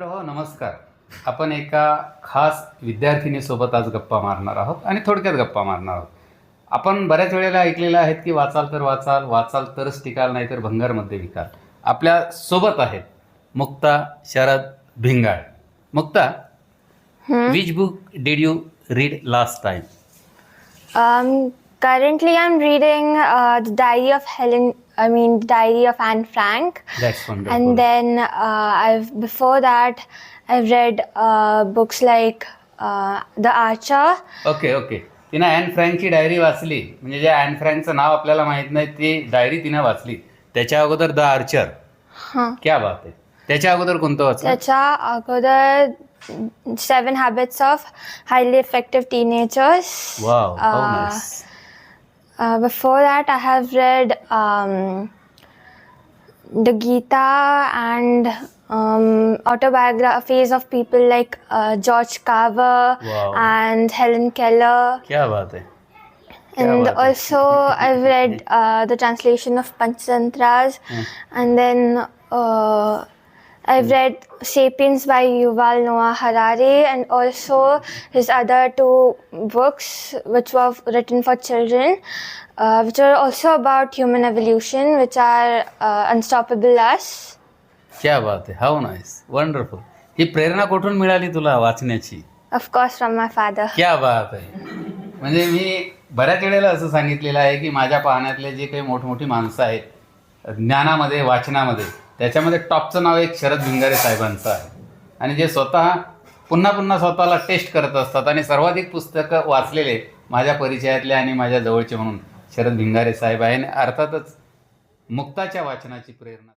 तर हो नमस्कार. आपण एका खास विद्यार्थिनीसोबत आज गप्पा मारणार आहोत आणि थोडक्यात गप्पा मारणार आहोत. आपण बऱ्याच वेळेला ऐकलेलं आहेत की वाचाल तर वाचाल वाचाल तरच टिकाल नाहीतर भंगारमध्ये विकाल. आपल्यासोबत आहेत Mukta Sharad Bhingal. Mukta which book did you read last time Um, currently, I'm reading uh, the Diary of Helen. I mean, the Diary of Anne Frank. That's And then uh, I've before that I've read uh, books like uh, The Archer. Okay okay तिनं Anne फ्रँकची diary वाचली म्हणजे जे and फ्रँकचं नाव आपल्याला माहीत नाही ती diary तिनं वाचली त्याच्या अगोदर द आर्चर Huh. क्या बात आहे त्याच्या अगोदर कोणतं वाचलं Seven Habits of Highly Effective Teenagers. Wow how Uh, nice Uh, before that, I have read um, the Gita and um, autobiographies of people like uh, George Carver Wow. and Helen Keller. क्या बात आहे And बात है. also, I've read uh, the translation of Panchatantras, and then uh, I've read *Sapiens* by Yuval Noah Harari, and also his other two books, which were written for children, uh, which are also about human evolution, which are uh, *Unstoppable Us*. क्या बात आहे how nice wonderful ही प्रेरणा कुठून मिळाली तुला वाचण्याची Of course, from my father. क्या बात आहे म्हणजे मी बऱ्याच वेळेला असं सांगितलेलं आहे की माझ्या पाहण्यातले जे काही मोठमोठी माणसं आहेत ज्ञानामध्ये वाचनामध्ये त्याच्यामध्ये टॉपचं नाव एक शरद भिंगारे साहेबांचं आहे. आणि जे स्वतः पुन्हा पुन्हा स्वतःला टेस्ट करत असतात आणि सर्वाधिक पुस्तकं वाचलेले माझ्या परिचयातले आणि माझ्या जवळचे म्हणून शरद भिंगारे साहेब आहे. आणि अर्थातच मुक्ताच्या वाचनाची प्रेरणा